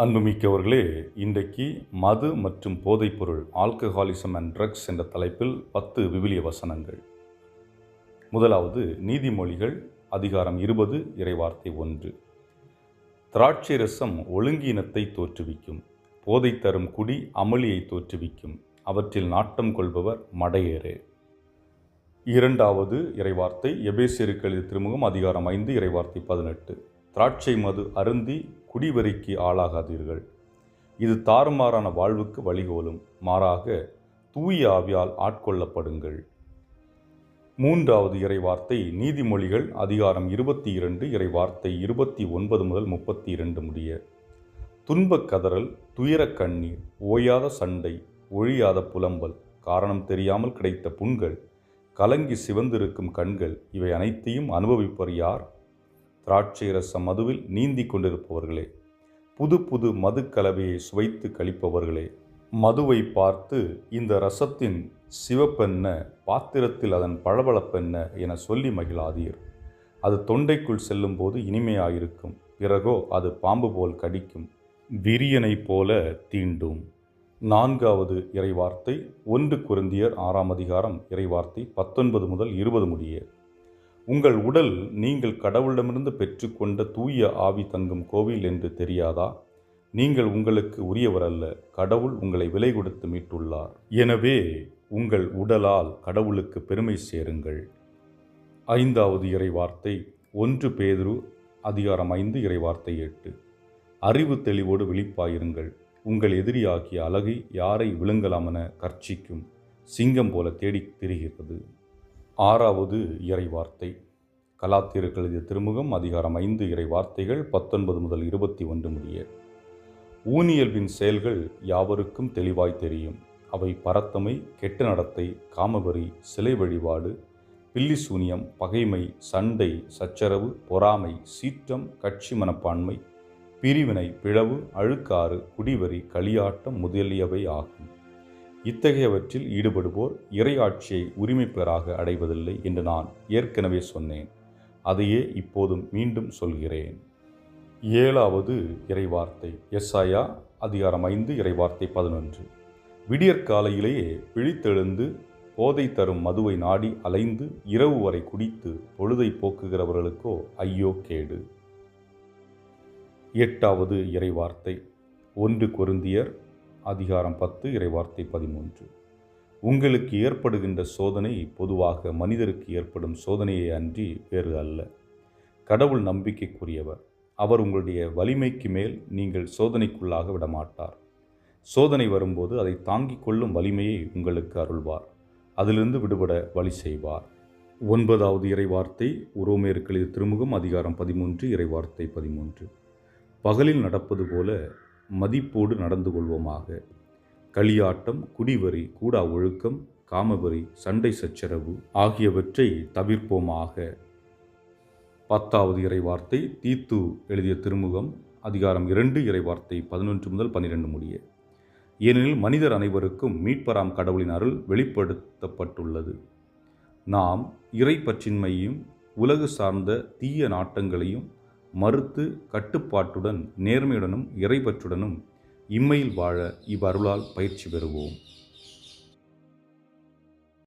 அன்புமிக்கவர்களே இன்றைக்கு மது மற்றும் போதைப்பொருள் ஆல்கஹாலிசம் அண்ட் ட்ரக்ஸ் என்ற தலைப்பில் பத்து விவிலிய வசனங்கள். முதலாவது நீதிமொழிகள் அதிகாரம் இருபது இறைவார்த்தை ஒன்று. திராட்சை ரசம் ஒழுங்கீனத்தை தோற்றுவிக்கும் போதை தரும் குடி அமளியை தோற்றுவிக்கும் அவற்றில் நாட்டம் கொள்பவர் மடையேறு இரண்டாவது இறைவார்த்தை எபேசியருக்கு திருமுகம் அதிகாரம் ஐந்து இறைவார்த்தை பதினெட்டு. திராட்சை மது அருந்தி குடிவெறிக்கு ஆளாகாதீர்கள். இது தாறுமாறான வாழ்வுக்கு வழிகோலும். மாறாக தூய ஆவியால் ஆட்கொள்ளப்படுங்கள். மூன்றாவது இறைவார்த்தை நீதிமொழிகள் அதிகாரம் இருபத்தி இரண்டு இறைவார்த்தை இருபத்தி ஒன்பது முதல் முப்பத்தி இரண்டு முடிய. துன்பக் கதறல் துயரக் கண்ணீர் ஓயாத சண்டை ஒழியாத புலம்பல் காரணம் தெரியாமல் கிடைத்த புண்கள் கலங்கி சிவந்திருக்கும் கண்கள் இவை அனைத்தையும் அனுபவிப்பர் யார்? திராட்சை ரச மதுவில் நீந்தி கொண்டிருப்பவர்களே புது புது மது கலவையை சுவைத்து கழிப்பவர்களே மதுவை பார்த்து இந்த ரசத்தின் சிவப்பென்ன பாத்திரத்தில் அதன் பளபளப்பென்ன என சொல்லி மகிழாதீர். அது தொண்டைக்குள் செல்லும்போது இனிமையாயிருக்கும். பிறகோ அது பாம்பு போல் கடிக்கும். விரியனைப் போல தீண்டும். நான்காவது இறைவார்த்தை ஒன்று குருந்தியர் ஆறாம் அதிகாரம் இறைவார்த்தை பத்தொன்பது முதல் இருபது முடிய. உங்கள் உடல் நீங்கள் கடவுளிடமிருந்து பெற்றுக்கொண்ட தூய ஆவி தங்கும் கோவில் என்று தெரியாதா? நீங்கள் உங்களுக்கு உரியவர் அல்ல கடவுள் உங்களை விலை கொடுத்து மீட்டுள்ளார். எனவே உங்கள் உடலால் கடவுளுக்கு பெருமை சேருங்கள். ஐந்தாவது இறைவார்த்தை ஒன்று பேதுரு அதிகாரம் ஐந்து இறைவார்த்தை எட்டு. அறிவு தெளிவோடு விழிப்பாயிருங்கள். உங்கள் எதிரியாகிய அழகை யாரை விழுங்கலாமென கர்ச்சிக்கும். சிங்கம் போல தேடித் திரிகிறது. ஆறாவது இறைவார்த்தை. கலாத்தியர்கள் கழுதிய திருமுகம் அதிகாரம் ஐந்து இறை வார்த்தைகள் பத்தொன்பது முதல் இருபத்தி ஒன்று முடிய. ஊனியல்பின் செயல்கள் யாவருக்கும் தெளிவாய் தெரியும். அவை பரத்தமை கெட்ட நடத்தை காமவரி சிலை வழிபாடு பில்லி சூனியம் பகைமை சண்டை சச்சரவு பொறாமை சீற்றம் கட்சி மனப்பான்மை பிரிவினை பிளவு அழுக்காறு குடிவரி களியாட்டம் முதலியவை ஆகும். இத்தகையவற்றில் ஈடுபடுவோர் இறையாட்சியை உரிமை பெறாக அடைவதில்லை என்று நான் ஏற்கனவே சொன்னேன். அதையே இப்போதும் மீண்டும் சொல்கிறேன். ஏழாவது இறைவார்த்தை எஸ்ஐயா அதிகாரம் ஐந்து இறைவார்த்தை பதினொன்று. விடியற்காலையிலேயே விழித்தெழுந்து போதை தரும் மதுவை நாடி அலைந்து இரவு வரை குடித்து பொழுதை போக்குகிறவர்களுக்கோ ஐயோ கேடு. எட்டாவது இறைவார்த்தை ஒன்று கொருந்தியர் அதிகாரம் பத்து இறைவார்த்தை பதிமூன்று. உங்களுக்கு ஏற்படுகின்ற சோதனை பொதுவாக மனிதருக்கு ஏற்படும் சோதனையை அன்றி வேறு அல்ல. கடவுள் நம்பிக்கைக்குரியவர். அவர் உங்களுடைய வலிமைக்கு மேல் நீங்கள் சோதனைக்குள்ளாக விடமாட்டார். சோதனை வரும்போது அதை தாங்கிக் கொள்ளும் வலிமையை உங்களுக்கு அருள்வார். அதிலிருந்து விடுபட வழி செய்வார். ஒன்பதாவது இறைவார்த்தை உரோமேற்களில் திருமுகம் அதிகாரம் பதிமூன்று இறைவார்த்தை பதிமூன்று. பகலில் நடப்பது போல மதிப்போடு நடந்து கொள்வோமாக. களியாட்டம் குடிவரி கூடா ஒழுக்கம் காமவரி சண்டை சச்சரவு ஆகியவற்றை தவிர்ப்போமாக. பத்தாவது இறைவார்த்தை தீத்து எழுதிய திருமுகம் அதிகாரம் இரண்டு இறைவார்த்தை பதினொன்று முதல் பன்னிரெண்டு முடிய. ஏனெனில் மனிதர் அனைவருக்கும் மீட்பராம் கடவுளின் அருள் வெளிப்படுத்தப்பட்டுள்ளது. நாம் இறை பற்றின்மையும் உலகு சார்ந்த தீய நாட்டங்களையும் மறுத்து கட்டுப்பாட்டுடன் நேர்மையுடனும் இறைபற்றுடனும் இம்மையில் வாழ இவ்வருளால் பயிற்சி பெறுவோம்.